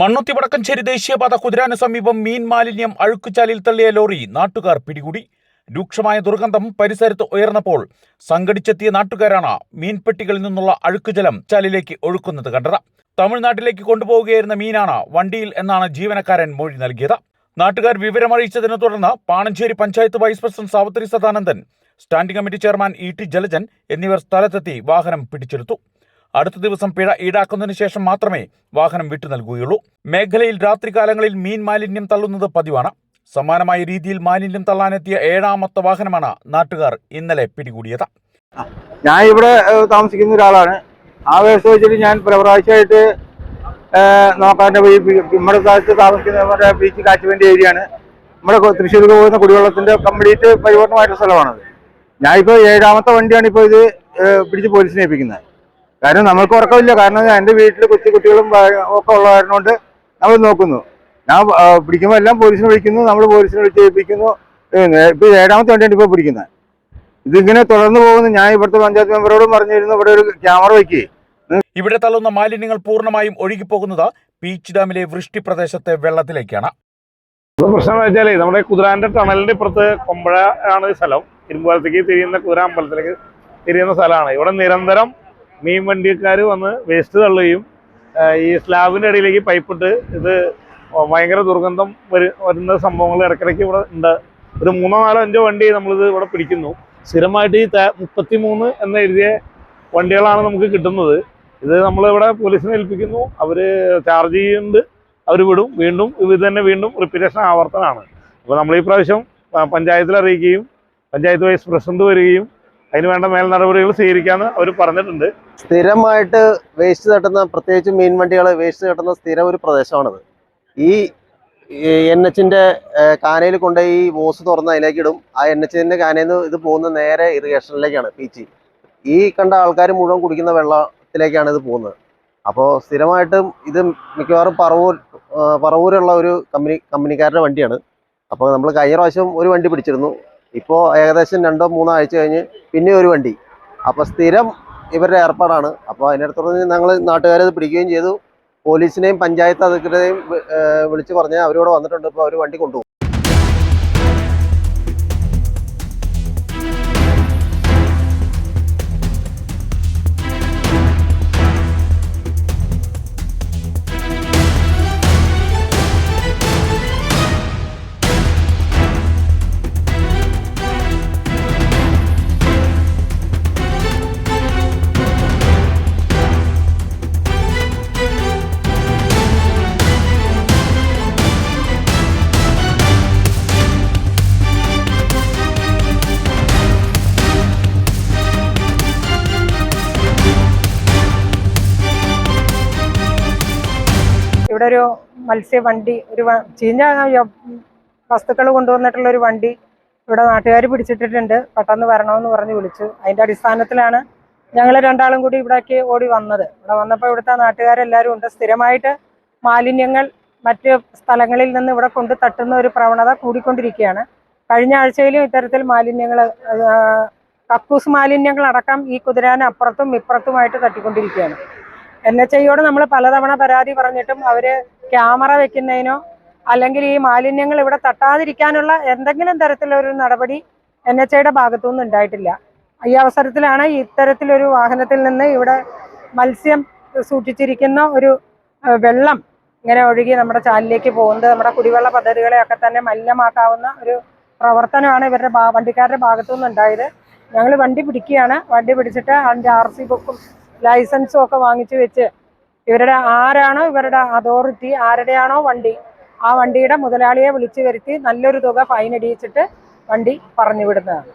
മണ്ണുത്തി ദേശീയപാത കുതിരാന് സമീപം മീൻ മാലിന്യം അഴുക്കുചാലിൽ തള്ളിയ ലോറി നാട്ടുകാർ പിടികൂടി. രൂക്ഷമായ ദുർഗന്ധം പരിസരത്ത് ഉയർന്നപ്പോൾ സംഘടിച്ചെത്തിയ നാട്ടുകാരാണ് മീൻപെട്ടികളിൽ നിന്നുള്ള അഴുക്കുജലം ചാലിലേക്ക് ഒഴുക്കുന്നത് കണ്ടത്. തമിഴ്നാട്ടിലേക്ക് കൊണ്ടുപോവുകയായിരുന്ന മീനാണ് വണ്ടിയിൽ എന്നാണ് ജീവനക്കാരൻ മൊഴി നൽകിയത്. നാട്ടുകാർ വിവരമറിയിച്ചതിനെ തുടർന്ന് Panancheri panchayat vice president Savithri Sadanandan standing committee chairman E T Jalajan എന്നിവർ സ്ഥലത്തെത്തി വാഹനം പിടിച്ചെടുത്തു. അടുത്ത ദിവസം പിഴ ഈടാക്കുന്നതിന് ശേഷം മാത്രമേ വാഹനം വിട്ടു നൽകുകയുള്ളൂ. മേഖലയിൽ രാത്രികാലങ്ങളിൽ മീൻ മാലിന്യം തള്ളുന്നത് പതിവാണ്. സമാനമായ രീതിയിൽ മാലിന്യം തള്ളാനെത്തിയ ഏഴാമത്തെ വാഹനമാണ് നാട്ടുകാർ ഇന്നലെ പിടികൂടിയത്. ഞാൻ ഇവിടെ താമസിക്കുന്ന ഒരാളാണ്. ആ വേഷം വെച്ചിട്ട് ഞാൻ പ്രവർത്തിച്ചായിട്ട് നോക്കാന്റെ നമ്മുടെ സ്ഥലത്ത് താമസിക്കുന്ന നമ്മുടെ ബീച്ച് കാച്ചുവേണ്ടി ഏരിയയാണ്. നമ്മുടെ തൃശ്ശൂർ പോകുന്ന കുടിവെള്ളത്തിന്റെ കംപ്ലീറ്റ് പരിപൂർണമായിട്ടുള്ള സ്ഥലമാണത്. ഞാനിപ്പോൾ ഏഴാമത്തെ വണ്ടിയാണ് ഇപ്പോൾ ഇത് പിടിച്ച് പോലീസിനെ ഏൽപ്പിക്കുന്നത്. കാരണം നമ്മൾക്ക് ഉറക്കമില്ല. കാരണം എന്റെ വീട്ടിൽ കൊച്ചു കുട്ടികളും ഒക്കെ ഉള്ള നമ്മൾ നോക്കുന്നു. ഞാൻ പിടിക്കുമ്പോൾ എല്ലാം പോലീസിനെ വിളിക്കുന്നു. നമ്മൾ പോലീസിനെ വിളിച്ച് ഏൽപ്പിക്കുന്നു. ഇപ്പോൾ ഏഴാമത്തെ വണ്ടിയാണ് ഇപ്പോൾ പിടിക്കുന്നത്. ഇതിങ്ങനെ തുടർന്ന് പോകുന്നു. ഞാൻ ഇവിടുത്തെ പഞ്ചായത്ത് മെമ്പറോടും പറഞ്ഞിരുന്നു ഇവിടെ ഒരു ക്യാമറ വയ്ക്കുകയും ഇവിടെ തള്ളുന്ന മാലിന്യങ്ങൾ പൂർണമായും ഒഴുകിപ്പോകുന്നത് പീച്ച് ഡാമിലെ വൃഷ്ടി പ്രദേശത്തെ വെള്ളത്തിലേക്കാണ്. പ്രശ്നം വെച്ചാൽ വെച്ചാലേ നമ്മുടെ കുതിരാന്റെ ടണലിന്റെ ഇപ്പുറത്ത് കൊമ്പഴ ആണ് സ്ഥലം. ഇരുമ്പലത്തേക്ക് തിരിയുന്ന കുതിര അമ്പലത്തിലേക്ക് തിരിയുന്ന സ്ഥലമാണ്. ഇവിടെ നിരന്തരം മീൻ വണ്ടിക്കാർ വന്ന് വേസ്റ്റ് തള്ളുകയും ഈ സ്ലാബിന്റെ ഇടയിലേക്ക് പൈപ്പിട്ട് ഇത് ഭയങ്കര ദുർഗന്ധം വരു വരുന്ന സംഭവങ്ങൾ ഇടയ്ക്കിടയ്ക്ക് ഇവിടെ ഉണ്ട്. ഒരു മൂന്നോ നാലോ അഞ്ചോ വണ്ടി നമ്മളിത് ഇവിടെ പിടിക്കുന്നു. സ്ഥിരമായിട്ട് ഈ മുപ്പത്തി മൂന്ന് എന്ന് എഴുതിയ വണ്ടികളാണ് നമുക്ക് കിട്ടുന്നത്. ഇത് നമ്മളിവിടെ പോലീസിനെ ഏൽപ്പിക്കുന്നു. അവർ ചാർജ് ചെയ്യുന്നുണ്ട്. അവർ വിടും. വീണ്ടും ഇത് തന്നെ വീണ്ടും റിപ്പീറ്റേഷൻ ആവർത്തനമാണ്. അപ്പോൾ നമ്മൾ ഈ പ്രാവശ്യം പഞ്ചായത്തിൽ അറിയിക്കുകയും പഞ്ചായത്ത് വൈസ് പ്രസിഡന്റ് വരികയും അതിന് വേണ്ട മേൽ നടപടികൾ സ്വീകരിക്കാന്ന് അവർ പറഞ്ഞിട്ടുണ്ട്. സ്ഥിരമായിട്ട് വേസ്റ്റ് തട്ടുന്ന പ്രത്യേകിച്ച് മീൻ വണ്ടികൾ വേസ്റ്റ് തട്ടുന്ന സ്ഥിരം ഒരു പ്രദേശമാണത്. ഈ എൻ എച്ചിന്റെ കാനയിൽ കൊണ്ട് ഈ ഓസ് തുറന്ന് അതിലേക്ക് ഇടും. ആ എൻ എച്ചിന്റെ കാനയിൽ നിന്ന് ഇത് പോകുന്ന നേരെ ഇറിഗേഷനിലേക്കാണ് പീച്ചി. ഈ കണ്ട ആൾക്കാർ മുഴുവൻ കുടിക്കുന്ന വെള്ളത്തിലേക്കാണ് ഇത് പോകുന്നത്. അപ്പോൾ സ്ഥിരമായിട്ടും ഇത് മിക്കവാറും പറവൂർ പറവൂരുള്ള ഒരു കമ്പനി കമ്പനിക്കാരുടെ വണ്ടിയാണ്. അപ്പോൾ നമ്മൾ കഴിഞ്ഞ പ്രാവശ്യം ഒരു വണ്ടി പിടിച്ചിരുന്നു. ഇപ്പോൾ ഏകദേശം രണ്ടോ മൂന്നോ ആഴ്ച കഴിഞ്ഞ് പിന്നെ ഒരു വണ്ടി. അപ്പോൾ സ്ഥിരം ഇവരുടെ ഏർപ്പാടാണ്. അപ്പോൾ അതിനടുത്തുനിന്ന് ഞങ്ങൾ നാട്ടുകാരത് പിടിക്കുകയും ചെയ്തു. പോലീസിനെയും പഞ്ചായത്ത് അധികൃതരെയും വിളിച്ചു ഏഹ് വിളിച്ച് പറഞ്ഞ് അവരോട് വന്നിട്ടുണ്ട്. ഇപ്പോൾ അവർ വണ്ടി കൊണ്ടുപോകും. ഇവിടെ ഒരു മത്സ്യ വണ്ടി ഒരു ചീഞ്ഞ വസ്തുക്കൾ കൊണ്ടുവന്നിട്ടുള്ള ഒരു വണ്ടി ഇവിടെ നാട്ടുകാർ പിടിച്ചിട്ടിട്ടുണ്ട്. പെട്ടെന്ന് വരണമെന്ന് പറഞ്ഞ് വിളിച്ചു. അതിന്റെ അടിസ്ഥാനത്തിലാണ് ഞങ്ങൾ രണ്ടാളും കൂടി ഇവിടേക്ക് ഓടി വന്നത്. ഇവിടെ വന്നപ്പോൾ ഇവിടുത്തെ നാട്ടുകാരെല്ലാവരും ഉണ്ട്. സ്ഥിരമായിട്ട് മാലിന്യങ്ങൾ മറ്റ് സ്ഥലങ്ങളിൽ നിന്ന് ഇവിടെ കൊണ്ട് തട്ടുന്ന ഒരു പ്രവണത കൂടിക്കൊണ്ടിരിക്കുകയാണ്. കഴിഞ്ഞ ആഴ്ചയിലും ഇത്തരത്തിൽ മാലിന്യങ്ങൾ കക്കൂസ് മാലിന്യങ്ങൾ അടക്കം ഈ കുതിരാനപ്പുറത്തും ഇപ്പുറത്തുമായിട്ട് തട്ടിക്കൊണ്ടിരിക്കുകയാണ്. എൻ എച്ച് ഐയോട് നമ്മൾ പലതവണ പരാതി പറഞ്ഞിട്ടും അവർ ക്യാമറ വെക്കുന്നതിനോ അല്ലെങ്കിൽ ഈ മാലിന്യങ്ങൾ ഇവിടെ തട്ടാതിരിക്കാനുള്ള എന്തെങ്കിലും തരത്തിലൊരു നടപടി എൻ എച്ച് ഐയുടെ ഭാഗത്തുനിന്ന് ഉണ്ടായിട്ടില്ല. ഈ അവസരത്തിലാണ് ഇത്തരത്തിലൊരു വാഹനത്തിൽ നിന്ന് ഇവിടെ മത്സ്യം സൂക്ഷിച്ചിരിക്കുന്ന ഒരു വെള്ളം ഇങ്ങനെ ഒഴുകി നമ്മുടെ ചാലിലേക്ക് പോകുന്നത് നമ്മുടെ കുടിവെള്ള പദ്ധതികളെയൊക്കെ തന്നെ മലിനമാക്കാവുന്ന ഒരു പ്രവർത്തനമാണ് ഇവരുടെ വണ്ടിക്കാരുടെ ഭാഗത്തുനിന്ന് ഉണ്ടായത് ഞങ്ങൾ വണ്ടി പിടിക്കുകയാണ്. വണ്ടി പിടിച്ചിട്ട് അതിന്റെ ആർ സി ബുക്കും ലൈസൻസും ഒക്കെ വാങ്ങിച്ചു വെച്ച് ഇവരുടെ ആരാണോ ഇവരുടെ അതോറിറ്റി ആരുടെയാണോ വണ്ടി ആ വണ്ടിയുടെ മുതലാളിയെ വിളിച്ചു വരുത്തി നല്ലൊരു തുക ഫൈൻ അടിയിച്ചിട്ട് വണ്ടി പറഞ്ഞു വിടുന്നതാണ്